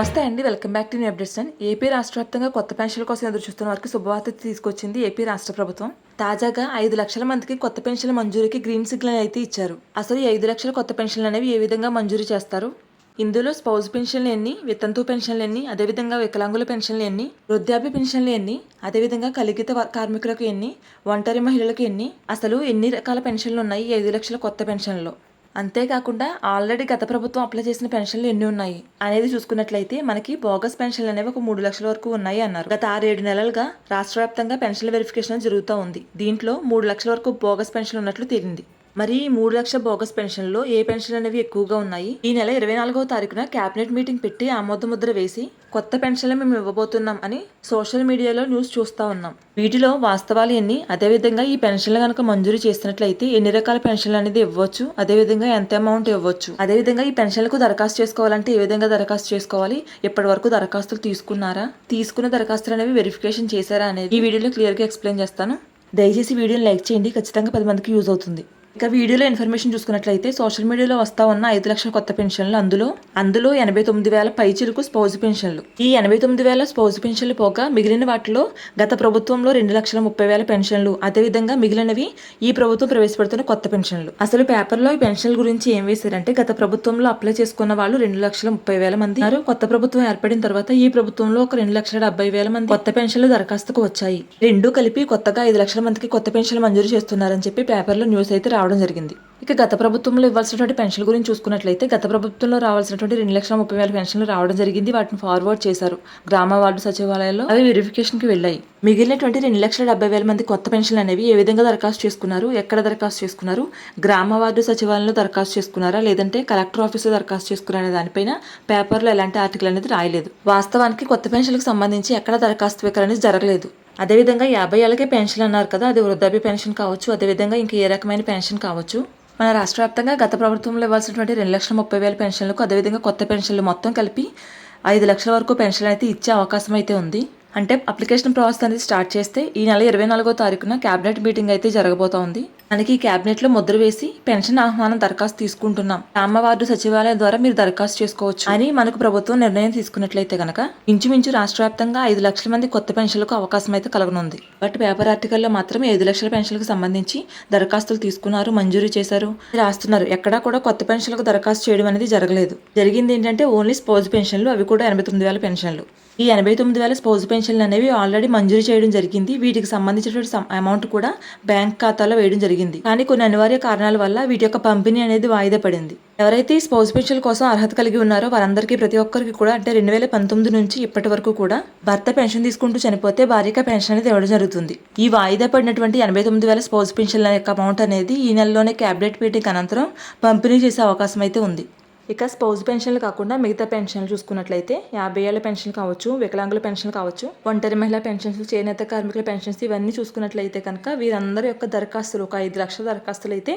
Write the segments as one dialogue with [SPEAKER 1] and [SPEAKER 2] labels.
[SPEAKER 1] అండి. Welcome back to new updates and AP రాష్ట్ర వ్యాప్తంగా కొత్త పెన్షన్ల కోసం ఎదురు చూస్తున్న వారికి శుభవార్త తీసుకొచ్చింది ఏపీ రాష్ట్ర ప్రభుత్వం. తాజాగా ఐదు లక్షల మందికి కొత్త పెన్షన్ల మంజూరీకి గ్రీన్ సిగ్నల్ అయితే ఇచ్చారు. అసలు ఈ ఐదు లక్షల కొత్త పెన్షన్లు అనేవి ఏ విధంగా మంజూరు చేస్తారు? ఇందులో స్పౌజ్ పెన్షన్లు ఎన్ని వితంతు పెన్షన్లు ఎన్ని అదేవిధంగా వికలాంగుల పెన్షన్లు ఎన్ని వృద్ధాప్య పెన్షన్లు ఎన్ని అదేవిధంగా కలిగిత కార్మికులకు ఎన్ని ఒంటరి మహిళలకు ఎన్ని అసలు ఎన్ని రకాల పెన్షన్లు ఉన్నాయి ఐదు లక్షల కొత్త పెన్షన్లో అంతేకాకుండా ఆల్రెడీ గత ప్రభుత్వం అప్లై చేసిన పెన్షన్లు ఎన్ని ఉన్నాయి అనేది చూసుకున్నట్లయితే మనకి బోగస్ పెన్షన్లు అనేవి ఒక మూడు లక్షల వరకు ఉన్నాయి అన్నారు. గత ఆరేడు నెలలుగా రాష్ట్ర వ్యాప్తంగా పెన్షన్ల వెరిఫికేషన్ జరుగుతూ ఉంది. దీంట్లో మూడు లక్షల వరకు బోగస్ పెన్షన్ ఉన్నట్లు తేలింది. మరి ఈ మూడు లక్షల బోగస్ పెన్షన్లో ఏ పెన్షన్ అనేవి ఎక్కువగా ఉన్నాయి? ఈ నెల ఇరవై నాలుగవ తారీఖున కేబినెట్ మీటింగ్ పెట్టి ఆమోద ముద్ర వేసి కొత్త పెన్షన్లు మేము ఇవ్వబోతున్నాం అని సోషల్ మీడియాలో న్యూస్ చూస్తా ఉన్నాం. వీటిలో వాస్తవాలు ఎన్ని? అదేవిధంగా ఈ పెన్షన్లు కనుక మంజూరు చేసినట్లయితే ఎన్ని రకాల పెన్షన్లు అనేది ఇవ్వచ్చు? అదేవిధంగా ఎంత అమౌంట్ ఇవ్వచ్చు? అదేవిధంగా ఈ పెన్షన్లకు దరఖాస్తు చేసుకోవాలంటే ఏ విధంగా దరఖాస్తు చేసుకోవాలి? ఇప్పటి వరకు దరఖాస్తులు తీసుకున్నారా? తీసుకున్న దరఖాస్తులు అనేవి వెరిఫికేషన్ చేశారా అనేది ఈ వీడియోలో క్లియర్గా ఎక్స్ప్లెయిన్ చేస్తాను. దయచేసి వీడియోని లైక్ చేయండి. ఖచ్చితంగా పది మందికి యూజ్ అవుతుంది. ఇక వీడియోలో ఇన్ఫర్మేషన్ చూసుకున్నట్లయితే సోషల్ మీడియాలో వస్తా ఉన్న ఐదు లక్షల కొత్త పెన్షన్లు అందులో అందులో ఎనభై తొమ్మిది వేల పైచిలకు స్పౌజ్ పెన్షన్లు. ఈ ఎనభై తొమ్మిది వేల స్పౌజ్ పెన్షన్లు పోగా మిగిలిన వాటిలో గత ప్రభుత్వంలో రెండు లక్షల ముప్పై వేల పెన్షన్లు అదేవిధంగా మిగిలినవి ఈ ప్రభుత్వం ప్రవేశపెడుతున్న కొత్త పెన్షన్లు. అసలు పేపర్లో ఈ పెన్షన్ల గురించి ఏం వేశారంటే గత ప్రభుత్వంలో అప్లై చేసుకున్న వాళ్ళు రెండు లక్షల ముప్పై వేల మంది కొత్త ప్రభుత్వం ఏర్పడిన తర్వాత ఈ ప్రభుత్వంలో ఒక రెండు లక్షల డెబ్బై వేల మంది కొత్త పెన్షన్లు దరఖాస్తుకు వచ్చాయి. రెండు కలిపి కొత్తగా ఐదు లక్షల మందికి కొత్త పెన్షన్లు మంజూరు చేస్తున్నారని చెప్పి పేపర్లో న్యూస్ అయితే రావడం జరిగింది. ఇక గత ప్రభుత్వంలో ఇవ్వాల్సినటువంటి పెన్షన్ గురించి చూసుకున్నట్లయితే గత ప్రభుత్వంలో రావాల్సినటువంటి రెండు లక్షల ముప్పై వేల పెన్షన్లు రావడం జరిగింది. వాటిని ఫార్వర్డ్ చేశారు. గ్రామ వార్డు సచివాలయాల్లో అవి వెరిఫికేషన్కి వెళ్ళాయి. మిగిలినటువంటి రెండు లక్షల డెబ్బై వేల మంది కొత్త పెన్షన్లు అనేవి ఏ విధంగా దరఖాస్తు చేసుకున్నారు? ఎక్కడ దరఖాస్తు చేసుకున్నారు? గ్రామ వార్డు సచివాలయంలో దరఖాస్తు చేసుకున్నారా? లేదంటే కలెక్టర్ ఆఫీస్లో దరఖాస్తు చేసుకున్నారనే దానిపైన పేపర్లో ఎలాంటి ఆర్టికల్ అనేది రాయలేదు. వాస్తవానికి కొత్త పెన్షన్లకు సంబంధించి ఎక్కడ దరఖాస్తు స్వీకరణ అనేది జరగలేదు. అదేవిధంగా యాభై ఏళ్ళకే పెన్షన్ అన్నారు కదా అది వృద్ధాప్య పెన్షన్ కావచ్చు అదేవిధంగా ఇంకా ఏ రకమైన పెన్షన్ కావచ్చు. మన రాష్ట్ర వ్యాప్తంగా గత ప్రభుత్వంలో ఇవ్వాల్సినటువంటి రెండు లక్షల ముప్పై వేల పెన్షన్లకు అదేవిధంగా కొత్త పెన్షన్లు మొత్తం కలిపి ఐదు లక్షల వరకు పెన్షన్ అయితే ఇచ్చే అవకాశం అయితే ఉంది. అంటే అప్లికేషన్ ప్రాసెస్ అనేది స్టార్ట్ చేస్తే ఈ నెల ఇరవై నాలుగో తారీఖున క్యాబినెట్ మీటింగ్ అయితే జరగబోతోంది. మనకి ఈ లో ముద్ర వేసి పెన్షన్ ఆహ్వానం దరఖాస్తు తీసుకుంటున్నాం. గ్రామ వార్డు సచివాలయం ద్వారా మీరు దరఖాస్తు చేసుకోవచ్చు. అని మనకు ప్రభుత్వం నిర్ణయం తీసుకున్నట్లయితే కనుక ఇంచుమించు రాష్ట్ర వ్యాప్తంగా ఐదు లక్షల మంది కొత్త పెన్షన్లకు అవకాశం అయితే కలగనుంది. బట్ పేపర్ ఆర్టికల్లో మాత్రం ఐదు లక్షల పెన్షన్లకు సంబంధించి దరఖాస్తులు తీసుకున్నారు మంజూరు చేశారు. రాస్తున్నారు. ఎక్కడా కూడా కొత్త పెన్షన్లకు దరఖాస్తు చేయడం అనేది జరగలేదు. జరిగింది ఏంటంటే ఓన్లీ స్పోజ్ పెన్షన్లు అవి కూడా ఎనభై తొమ్మిది వేల పెన్షన్లు. ఈ ఎనభై తొమ్మిది వేల స్పోజ్ పెన్షన్లు అనేవి ఆల్రెడీ మంజూరు చేయడం జరిగింది. వీటికి సంబంధించినటువంటి అమౌంట్ కూడా బ్యాంక్ ఖాతాలో వేయడం జరిగింది. కానీ కొన్ని అనివార్య కారణాల వల్ల వీటి యొక్క పంపిణీ అనేది వాయిదా పడింది. ఎవరైతే ఈ స్పౌస్ పెన్షన్ కోసం అర్హత కలిగి ఉన్నారో వారందరికీ ప్రతి ఒక్కరికి కూడా అంటే రెండు వేల పంతొమ్మిది నుంచి ఇప్పటి వరకు కూడా భర్త పెన్షన్ తీసుకుంటూ చనిపోతే భార్యగా పెన్షన్ అనేది ఇవ్వడం జరుగుతుంది. ఈ వాయిదా పడినటువంటి ఎనభై తొమ్మిది వేల స్పౌస్ పెన్షన్ యొక్క అమౌంట్ అనేది ఈ నెలలోనే క్యాబినెట్ మీటింగ్ అనంతరం పంపిణీ చేసే అవకాశం అయితే ఉంది. ఇక స్పౌజ్ పెన్షన్లు కాకుండా మిగతా పెన్షన్లు చూసుకున్నట్లయితే యాభై ఏళ్ళ పెన్షన్ కావచ్చు వికలాంగుల పెన్షన్ కావచ్చు ఒంటరి మహిళా పెన్షన్స్ చేనేత కార్మికుల పెన్షన్స్ ఇవన్నీ చూసుకున్నట్లయితే కనుక వీరందరి యొక్క దరఖాస్తులు ఒక ఐదు లక్షల దరఖాస్తులు అయితే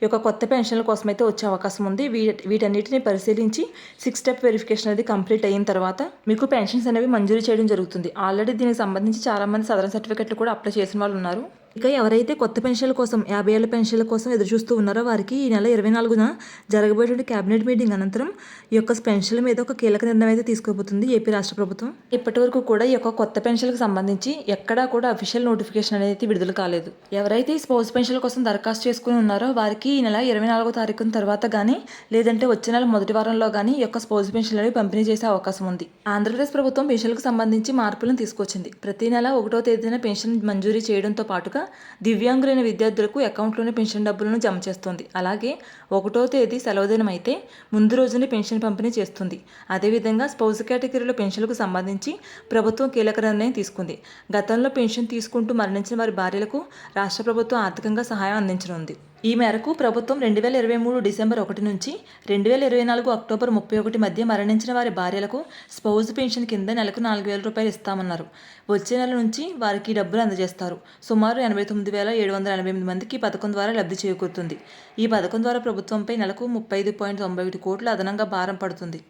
[SPEAKER 1] ఈ యొక్క కొత్త పెన్షన్ల కోసం అయితే వచ్చే అవకాశం ఉంది. వీ వీటన్నిటిని పరిశీలించి సిక్స్ స్టెప్ వెరిఫికేషన్ అనేది కంప్లీట్ అయిన తర్వాత మీకు పెన్షన్స్ అనేవి మంజూరు చేయడం జరుగుతుంది. ఆల్రెడీ దీనికి సంబంధించి చాలామంది సదరన్ సర్టిఫికెట్లు కూడా అప్లై చేసిన వాళ్ళు ఉన్నారు. ఇక ఎవరైతే కొత్త పెన్షన్ల కోసం యాభై ఏళ్ళ పెన్షన్ల కోసం ఎదురు చూస్తూ ఉన్నారో వారికి ఈ నెల ఇరవై నాలుగున జరగబోయేటువంటి కేబినెట్ మీటింగ్ అనంతరం ఈ యొక్క పెన్షన్ల మీద ఒక కీలక నిర్ణయం అయితే తీసుకోబోతుంది ఏపీ రాష్ట్ర ప్రభుత్వం. ఇప్పటి వరకు కూడా ఈ యొక్క కొత్త పెన్షన్లకు సంబంధించి ఎక్కడా కూడా అఫీషియల్ నోటిఫికేషన్ అనేది విడుదల కాలేదు. ఎవరైతే ఈ స్పోర్ట్స్ పెన్షన్ల కోసం దరఖాస్తు చేసుకుని ఉన్నారో వారికి ఈ నెల ఇరవై నాలుగో తారీఖున తర్వాత కానీ లేదంటే వచ్చే నెల మొదటి వారంలో కానీ ఈ యొక్క స్పోర్ట్స్ పెన్షన్లు అనేవి పంపిణీ చేసే అవకాశం ఉంది. ఆంధ్రప్రదేశ్ ప్రభుత్వం పెన్షన్లకు సంబంధించి మార్పులను తీసుకొచ్చింది. ప్రతి నెల ఒకటో తేదీన పెన్షన్ మంజూరీ చేయడంతో పాటుగా దివ్యాంగులైన విద్యార్థులకు అకౌంట్లోనే పెన్షన్ డబ్బులను జమ చేస్తుంది. అలాగే ఒకటో తేదీ సెలవుదినం అయితే ముందు రోజునే పెన్షన్ పంపిణీ చేస్తుంది. అదేవిధంగా స్పౌజ్ కేటగిరీలో పెన్షన్లకు సంబంధించి ప్రభుత్వం కీలక నిర్ణయం తీసుకుంది. గతంలో పెన్షన్ తీసుకుంటూ మరణించిన వారి భార్యలకు రాష్ట్ర ప్రభుత్వం ఆర్థికంగా సహాయం అందించనుంది. ఈ మేరకు ప్రభుత్వం రెండు వేల ఇరవై మూడు డిసెంబర్ ఒకటి నుంచి రెండు వేల ఇరవై నాలుగు అక్టోబర్ ముప్పై ఒకటి మధ్య మరణించిన వారి భార్యలకు స్పౌజ్ పెన్షన్ కింద నెలకు నాలుగు వేల రూపాయలు ఇస్తామన్నారు. వచ్చే నెల నుంచి వారికి డబ్బులు అందజేస్తారు. సుమారు ఎనభై తొమ్మిది వేల ఏడు వందల ఎనభై ఎనిమిది మందికి ఈ పథకం ద్వారా లబ్ధి చేకూరుతుంది. ఈ పథకం ద్వారా ప్రభుత్వంపై నెలకు ముప్పై ఐదు పాయింట్ తొంభై ఒకటి కోట్ల అదనంగా భారం పడుతుంది.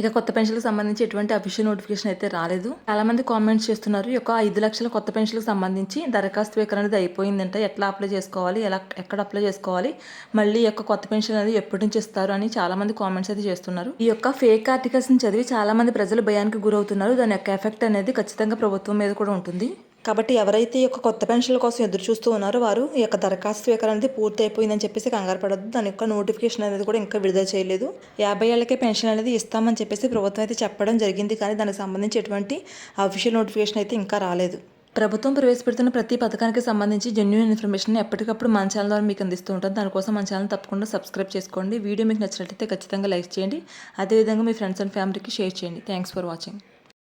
[SPEAKER 1] ఇక కొత్త పెన్షన్లకు సంబంధించి ఎటువంటి అఫీషియల్ నోటిఫికేషన్ అయితే రాలేదు. చాలా మంది కామెంట్స్ చేస్తున్నారు ఈ యొక్క ఐదు లక్షల కొత్త పెన్షన్లకు సంబంధించి దరఖాస్తు స్వీకరణ అనేది అయిపోయిందంటే. ఎట్లా అప్లై చేసుకోవాలి? ఎలా ఎక్కడ అప్లై చేసుకోవాలి? మళ్ళీ ఈ యొక్క కొత్త పెన్షన్ అనేది ఎప్పటి నుంచి ఇస్తారు? అని చాలా మంది కామెంట్స్ అయితే చేస్తున్నారు. ఈ యొక్క ఫేక్ ఆర్టికల్స్ని చదివి చాలా మంది ప్రజలు భయానికి గురవుతున్నారు. దాని యొక్క ఎఫెక్ట్ అనేది ఖచ్చితంగా ప్రభుత్వం మీద కూడా ఉంటుంది. కాబట్టి ఎవరైతే ఈ యొక్క కొత్త పెన్షన్ల కోసం ఎదురు చూస్తూ ఉన్నారో వారు ఈ యొక్క దరఖాస్తు స్వీకరణ అనేది పూర్తి అయిపోయిందని చెప్పేసి కంగారు పడద్దు. దాని యొక్క నోటిఫికేషన్ అనేది కూడా ఇంకా విడుదల చేయలేదు. యాభై ఏళ్ళకే పెన్షన్ అనేది ఇస్తామని చెప్పేసి ప్రభుత్వం అయితే చెప్పడం జరిగింది. కానీ దానికి సంబంధించి ఎటువంటి అఫీషియల్ నోటిఫికేషన్ అయితే ఇంకా రాలేదు. ప్రభుత్వం ప్రవేశపెడుతున్న ప్రతి పథకానికి సంబంధించి జెన్యున్ ఇన్ఫర్మేషన్ ఎప్పటికప్పుడు మన ఛానల్ ద్వారా మీకు అందిస్తూ ఉంటుంది దానికోసం మన ఛానల్ తప్పకుండా సబ్స్క్రైబ్ చేసుకోండి. వీడియో మీకు నచ్చినట్లయితే ఖచ్చితంగా లైక్ చేయండి. అదేవిధంగా మీ ఫ్రెండ్స్ అండ్ ఫ్యామిలీకి షేర్ చేయండి. Thanks for watching